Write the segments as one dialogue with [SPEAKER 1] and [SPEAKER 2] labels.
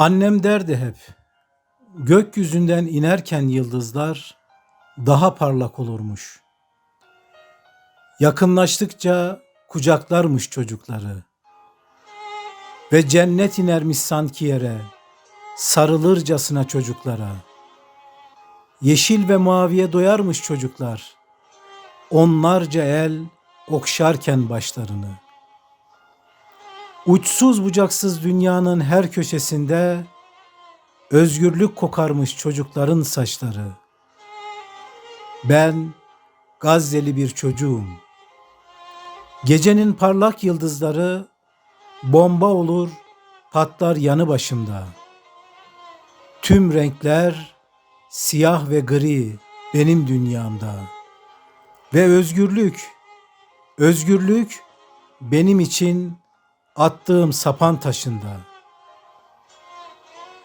[SPEAKER 1] Annem derdi hep, gökyüzünden inerken yıldızlar daha parlak olurmuş. Yakınlaştıkça kucaklarmış çocukları. Ve cennet inermiş sanki yere, sarılırcasına çocuklara. Yeşil ve maviye doyarmış çocuklar, onlarca el okşarken başlarını. Uçsuz bucaksız dünyanın her köşesinde özgürlük kokarmış çocukların saçları. Ben Gazze'li bir çocuğum. Gecenin parlak yıldızları bomba olur, patlar yanı başımda. Tüm renkler siyah ve gri benim dünyamda. Ve özgürlük, özgürlük benim için attığım sapan taşında.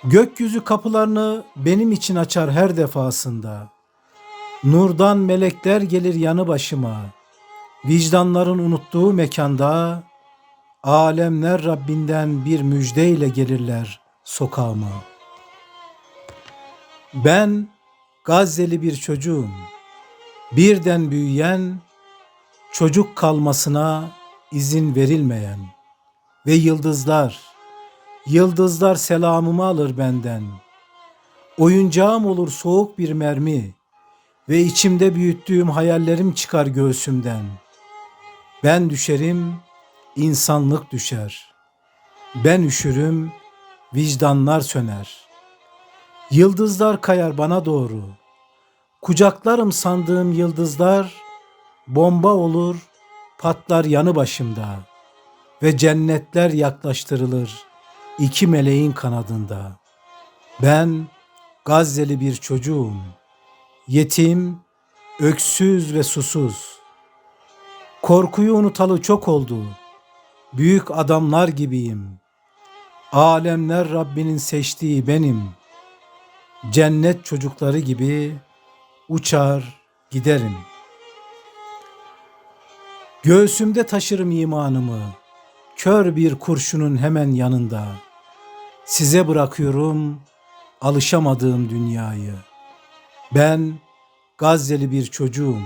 [SPEAKER 1] Gökyüzü kapılarını benim için açar her defasında. Nurdan melekler gelir yanı başıma. Vicdanların unuttuğu mekanda alemler Rabbinden bir müjdeyle gelirler sokağıma. Ben Gazze'li bir çocuğum. Birden büyüyen, çocuk kalmasına izin verilmeyen ve yıldızlar, yıldızlar selamımı alır benden. Oyuncağım olur soğuk bir mermi ve içimde büyüttüğüm hayallerim çıkar göğsümden. Ben düşerim, insanlık düşer. Ben üşürüm, vicdanlar söner. Yıldızlar kayar bana doğru. Kucaklarım sandığım yıldızlar bomba olur, patlar yanı başımda ve cennetler yaklaştırılır iki meleğin kanadında. Ben Gazze'li bir çocuğum, yetim, öksüz ve susuz. Korkuyu unutalı çok oldu. Büyük adamlar gibiyim. Alemler Rabbinin seçtiği benim. Cennet çocukları gibi uçar giderim. Göğsümde taşırım imanımı. Kör bir kurşunun hemen yanında. Size bırakıyorum alışamadığım dünyayı. Ben Gazze'li bir çocuğum.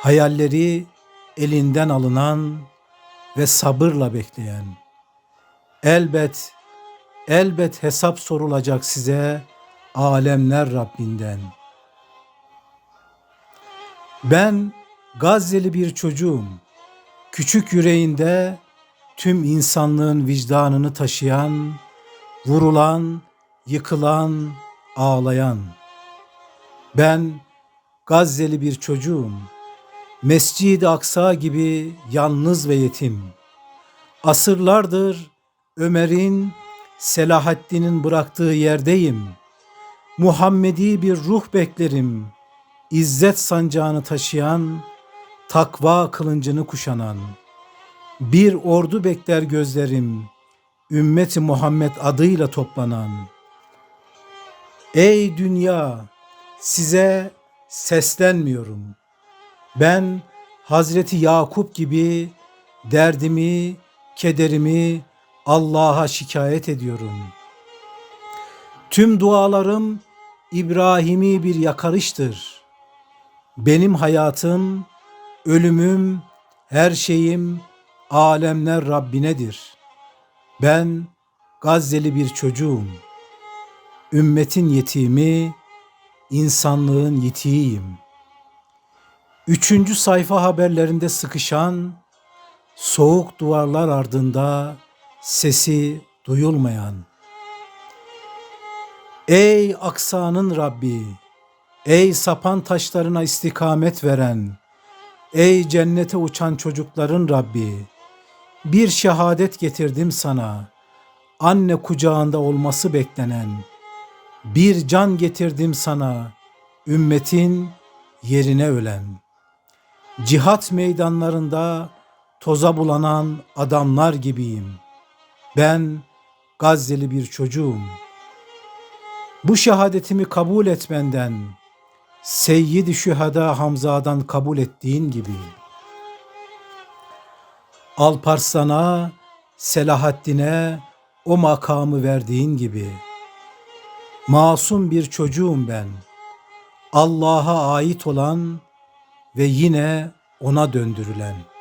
[SPEAKER 1] Hayalleri elinden alınan ve sabırla bekleyen. Elbet, elbet hesap sorulacak size alemler Rabbinden. Ben Gazze'li bir çocuğum. Küçük yüreğinde tüm insanlığın vicdanını taşıyan, vurulan, yıkılan, ağlayan. Ben Gazze'li bir çocuğum. Mescid-i Aksa gibi yalnız ve yetim. Asırlardır Ömer'in, Selahaddin'in bıraktığı yerdeyim. Muhammedi bir ruh beklerim. İzzet sancağını taşıyan, takva kılıncını kuşanan. Bir ordu bekler gözlerim, ümmeti Muhammed adıyla toplanan. Ey dünya, size seslenmiyorum. Ben Hazreti Yakup gibi derdimi, kederimi Allah'a şikayet ediyorum. Tüm dualarım İbrahimi bir yakarıştır. Benim hayatım, ölümüm, her şeyim alemler Rabbinedir. Ben Gazze'li bir çocuğum. Ümmetin yetimi, insanlığın yitiğiyim. Üçüncü sayfa haberlerinde sıkışan, soğuk duvarlar ardında sesi duyulmayan. Ey aksanın Rabbi, ey sapan taşlarına istikamet veren, ey cennete uçan çocukların Rabbi, bir şehadet getirdim sana, anne kucağında olması beklenen, bir can getirdim sana, ümmetin yerine ölen. Cihat meydanlarında toza bulanan adamlar gibiyim. Ben Gazze'li bir çocuğum. Bu şehadetimi kabul et benden. Seyyid-i Şühada Hamza'dan kabul ettiğin gibi. Alparslan'a, Selahaddin'e, o makamı verdiğin gibi. Masum bir çocuğum ben. Allah'a ait olan ve yine ona döndürülen.